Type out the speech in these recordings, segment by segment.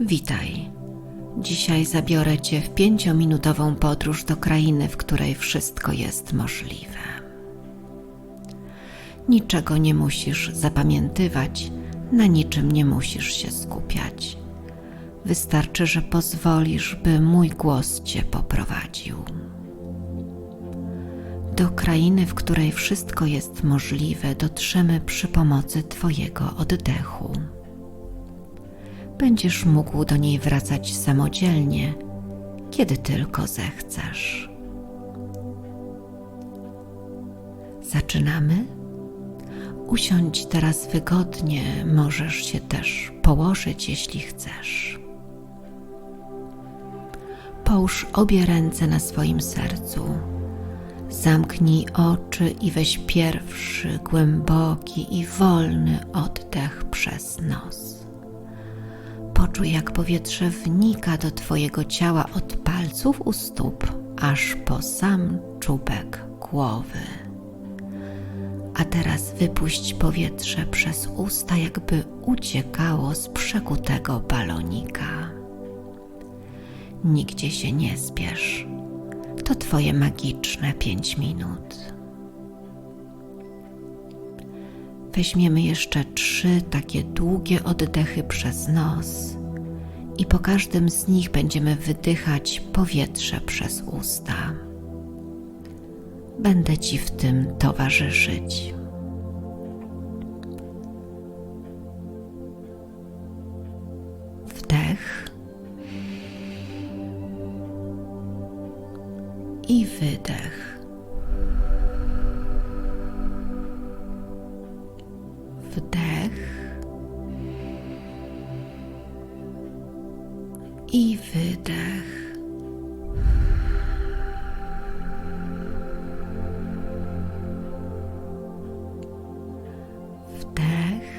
Witaj. Dzisiaj zabiorę Cię w pięciominutową podróż do krainy, w której wszystko jest możliwe. Niczego nie musisz zapamiętywać, na niczym nie musisz się skupiać. Wystarczy, że pozwolisz, by mój głos Cię poprowadził. Do krainy, w której wszystko jest możliwe, dotrzemy przy pomocy Twojego oddechu będziesz mógł do niej wracać samodzielnie, kiedy tylko zechcesz. Zaczynamy? Usiądź teraz wygodnie, możesz się też położyć, jeśli chcesz. Połóż obie ręce na swoim sercu. Zamknij oczy i weź pierwszy głęboki i wolny oddech przez nos. Poczuj, jak powietrze wnika do Twojego ciała od palców u stóp, aż po sam czubek głowy. A teraz wypuść powietrze przez usta, jakby uciekało z przekutego balonika. Nigdzie się nie spiesz. To Twoje magiczne pięć minut. Weźmiemy jeszcze trzy takie długie oddechy przez nos i po każdym z nich będziemy wydychać powietrze przez usta. Będę Ci w tym towarzyszyć. Wdech i wydech. Wdech i wydech. Wdech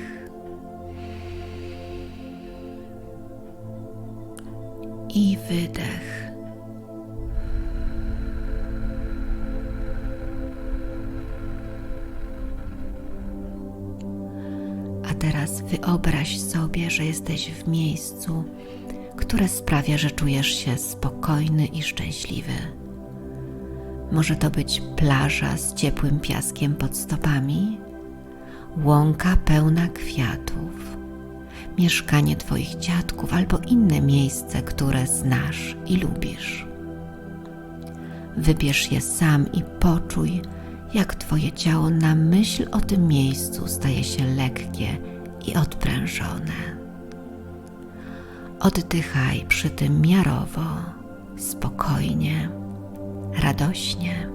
i wydech. A teraz wyobraź sobie, że jesteś w miejscu, które sprawia, że czujesz się spokojny i szczęśliwy. Może to być plaża z ciepłym piaskiem pod stopami, łąka pełna kwiatów, mieszkanie Twoich dziadków albo inne miejsce, które znasz i lubisz. Wybierz je sam i poczuj, jak Twoje ciało na myśl o tym miejscu staje się lekkie i odprężone. Oddychaj przy tym miarowo, spokojnie, radośnie.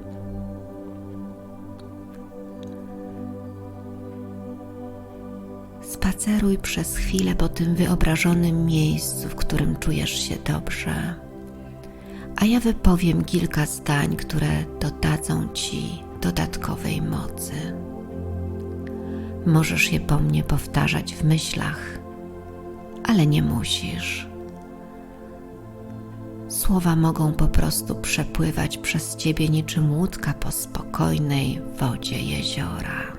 Spaceruj przez chwilę po tym wyobrażonym miejscu, w którym czujesz się dobrze, a ja wypowiem kilka zdań, które dodadzą ci dodatkowej mocy. Możesz je po mnie powtarzać w myślach, ale nie musisz. Słowa mogą po prostu przepływać przez ciebie niczym łódka po spokojnej wodzie jeziora.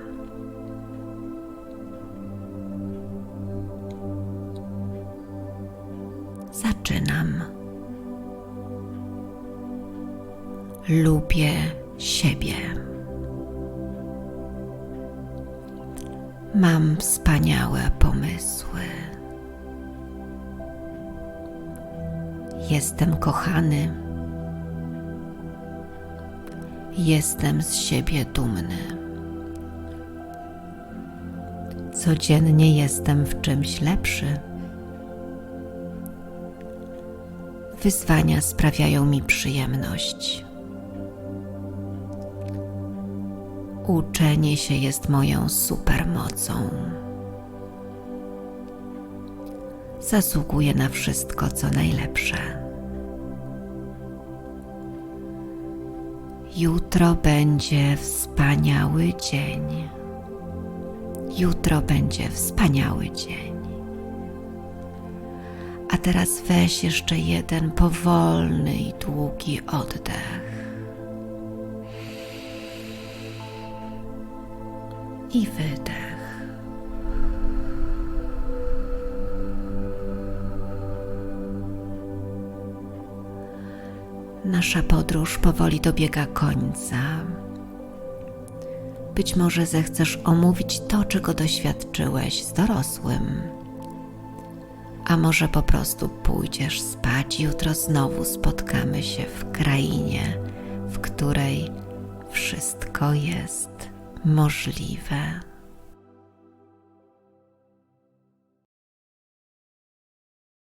Zaczynam. Lubię siebie. Mam wspaniałe pomysły. Jestem kochany. Jestem z siebie dumny. Codziennie jestem w czymś lepszy. Wyzwania sprawiają mi przyjemność. Uczenie się jest moją supermocą. Zasługuję na wszystko, co najlepsze. Jutro będzie wspaniały dzień. Jutro będzie wspaniały dzień. A teraz weź jeszcze jeden powolny i długi oddech. I wydech. Nasza podróż powoli dobiega końca. Być może zechcesz omówić to, czego doświadczyłeś z dorosłym. A może po prostu pójdziesz spać jutro znowu spotkamy się w krainie, w której wszystko jest możliwe.